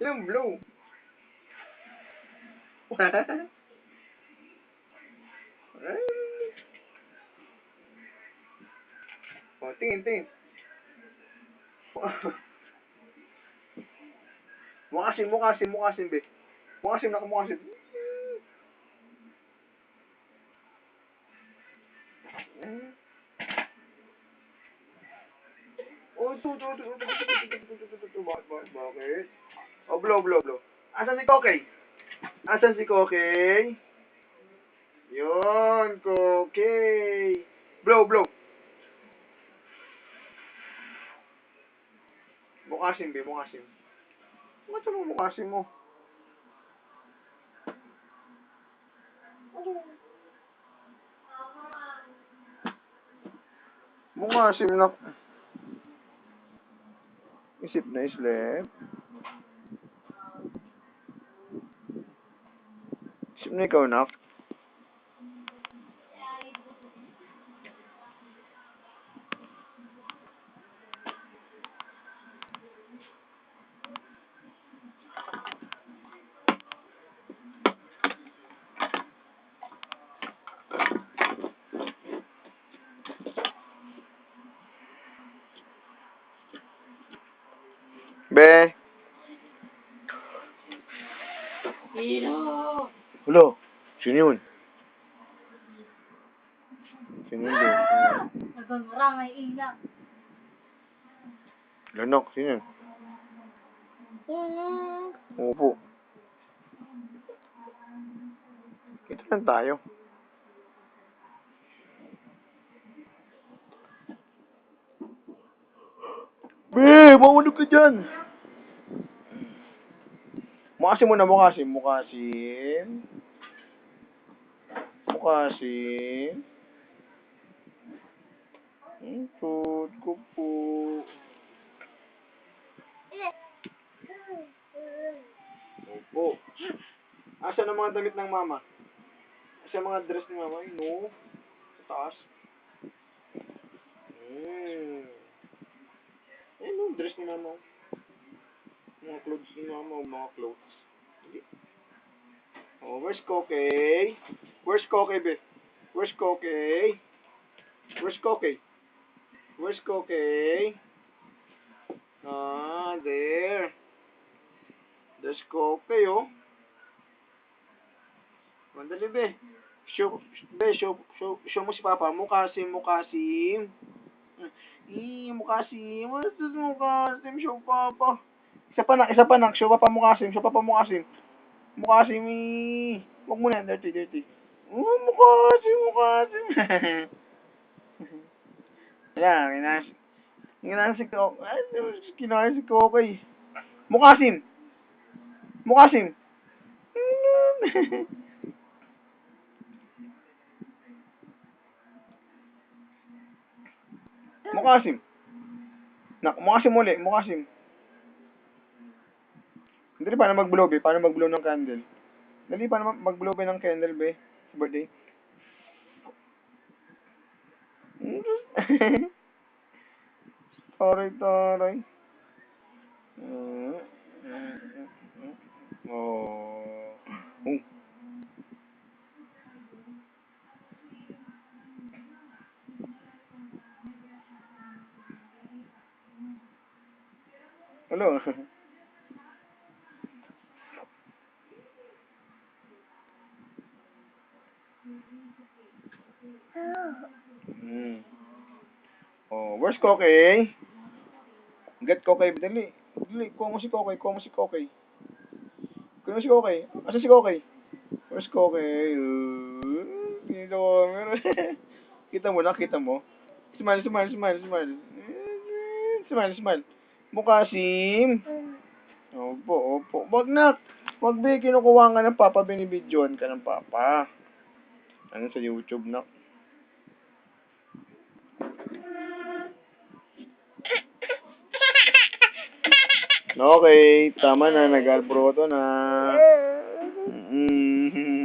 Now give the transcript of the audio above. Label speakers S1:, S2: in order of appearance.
S1: Ilang blow? Ay. Oh, tingin, tingin. Mukasim, mukasim, mukasim, be. Mukasim na mukasim. Oh, ito, ito, ito, ito, ito, ito, ito, ito, ito, ito, ito, bakit, bakit, bakit? Oh, blow, blow, blow. Asan si Kokey? Asan si Kokey? Yun, Kokey. Blow, blow. Mukasim, be, mukasim. Ba't mo mukasim mo? Mukasim na. Isip na islip. Let me go now. Be.
S2: Hello.
S1: Hulo. Sino yun? Sino yun?
S2: Nagmamura, may ina.
S1: Lanok, sino yun? Opo. Ito lang tayo. Be, mahulog ka dyan. Mukasim mo na, mukasim. Mukasim. Mukasim. Ikot ko po. Opo. Asa ang mga damit ng mama? Asa ang mga dress ni mama? No. Sa taas. Hmm. Ay, no. Dress ni mama. Mga clothes ni mama. Mga clothes. Hindi. Oh, where's Kokey? Where's Kokey, be? Where's Kokey? Where's Kokey? Where's Kokey? Ah, there. There's Kokey, oh. Mandali, be. Show, be, show, show, show mo si Papa. Mukasim, mukasim. Eh, mukasim. What is mukasim? Show Papa. Isa pa nak, isa pa nak. Show Papa mukasim. Show Papa mukasim. Mukasim, eh. Huwag mo na, dirty, dirty. Oh, mukha si mukha si. Wala, kinas. Si Ko. Kinas si Ko kay. Mukha sim. Mukha sim. mukha sim. Nak, mukha sim uli, mukha paano mag-blow, be? Paano mag-blow ng candle? Dali, paano mag-blow, be, ng candle, be? But đi, taray taray. Oh. Oh. Hello. Hmm. Oh, where's Kokey? Get Kokey, dali. Dali, kuha mo si Kokey, kuha mo si Kokey. Kuha mo si Kokey. Asa si Kokey? Where's Kokey? Dito ko, meron. kita mo na, kita mo. Smile, smile, smile, smile. Smile, smile. Mukasim. Opo, opo. Wag na. Wag be, kinukuha nga ng papa, binibidyoan ka ng papa. Ano sa YouTube na? Okay, tama na, nag-albroto na. Mm-hmm.